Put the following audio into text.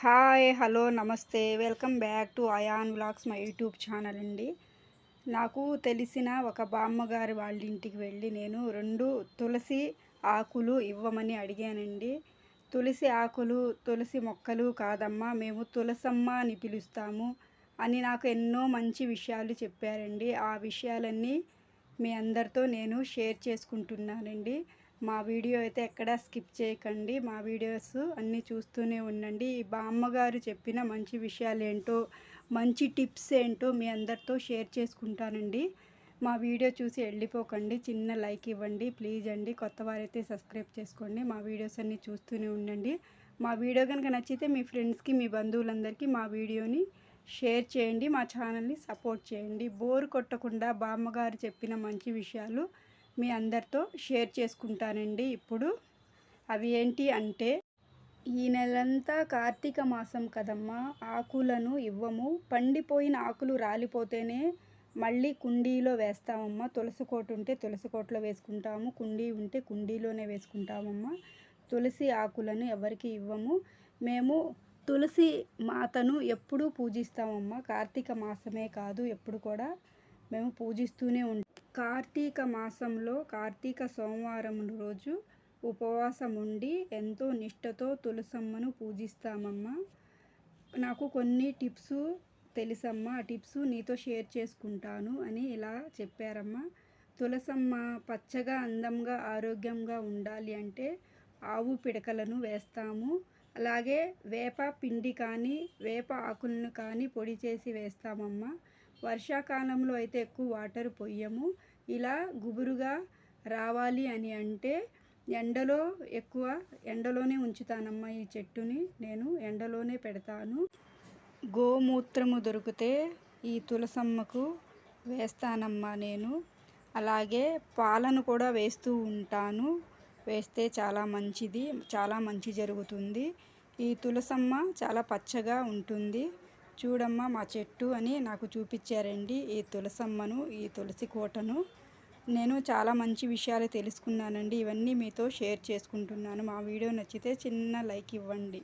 Hi hello నమస్తే. Welcome back to Ayan vlogs my YouTube channel అండి. నాకు తెలిసిన ఒక బామ్మగారి వాళ్ళ ఇంటికి వెళ్ళి నేను రెండు తులసి ఆకులు ఇవ్వమని అడిగానండి. తులసి ఆకులు తులసి మొక్కలు కాదమ్మా మేము తులసమ్మ అని పిలుస్తాము అని నాకు ఎన్నో మంచి విషయాలు చెప్పారండి. ఆ విషయాలన్నీ మీ అందరితో నేను షేర్ చేసుకుంటున్నానండి. మా వీడియో అయితే ఎక్కడా స్కిప్ చేయకండి. మా వీడియోస్ అన్నీ చూస్తూనే ఉండండి. ఈ బామ్మగారు చెప్పిన మంచి విషయాలు ఏంటో మంచి టిప్స్ ఏంటో మీ అందరితో షేర్ చేసుకుంటానండి. మా వీడియో చూసి వెళ్ళిపోకండి. చిన్న లైక్ ఇవ్వండి. ప్లీజ్ అండి. కొత్త వారైతే సబ్స్క్రైబ్ చేసుకోండి. మా వీడియోస్ అన్నీ చూస్తూనే ఉండండి. మా వీడియో కనుక నచ్చితే మీ ఫ్రెండ్స్కి మీ బంధువులందరికీ మా వీడియోని షేర్ చేయండి. మా ఛానల్ని సపోర్ట్ చేయండి. బోర్ కొట్టకుండా బామ్మగారు చెప్పిన మంచి విషయాలు మీ అందరితో షేర్ చేసుకుంటానండి ఇప్పుడు. అవి ఏంటి అంటే ఈ నెలంతా కార్తీక మాసం కదమ్మా. ఆకులను ఇవ్వము. పండిపోయిన ఆకులు రాలిపోతేనే మళ్ళీ కుండీలో వేస్తామమ్మా. తులసి కోట ఉంటే తులసి కోటలో వేసుకుంటాము. కుండీ ఉంటే కుండీలోనే వేసుకుంటామమ్మా. తులసి ఆకులను ఎవరికి ఇవ్వము? మేము తులసి మాతను ఎప్పుడూ పూజిస్తామమ్మా. కార్తీక మాసమే కాదు ఎప్పుడు కూడా మేము పూజిస్తూనే ఉంటాం కార్తీక మాసంలో కార్తీక సోమవారం రోజు ఉపవాసం ఉండి ఎంతో నిష్టతో తులసమ్మను పూజిస్తామమ్మా. నాకు కొన్ని టిప్స్ తెలుసమ్మా ఆ టిప్స్ నీతో షేర్ చేసుకుంటాను అని ఇలా చెప్పారమ్మా. తులసమ్మ పచ్చగా అందంగా ఆరోగ్యంగా ఉండాలి అంటే ఆవు పిడకలను వేస్తాము. అలాగే వేప పిండి కానీ వేప ఆకులను కానీ పొడి చేసి వేస్తామమ్మా. వర్షాకాలంలో అయితే ఎక్కువ వాటర్ పొయ్యము. ఇలా గుబురుగా రావాలి అని అంటే ఎండలో ఎక్కువ ఎండలోనే ఉంచుతానమ్మా ఈ చెట్టుని. నేను ఎండలోనే పెడతాను. గోమూత్రము దొరికితే ఈ తులసమ్మకు వేస్తానమ్మా నేను. అలాగే పాలను కూడా వేస్తూ ఉంటాను. వేస్తే చాలా మంచిది చాలా మంచి జరుగుతుంది. ఈ తులసమ్మ చాలా పచ్చగా ఉంటుంది. చూడమ్మా మా చెట్టు అని నాకు చూపించారండి ఈ తులసమ్మను ఈ తులసి కోటను. నేను చాలా మంచి విషయాలు తెలుసుకున్నానండి ఇవన్నీ మీతో షేర్ చేసుకుంటున్నాను. మా వీడియో నచ్చితే చిన్న లైక్ ఇవ్వండి.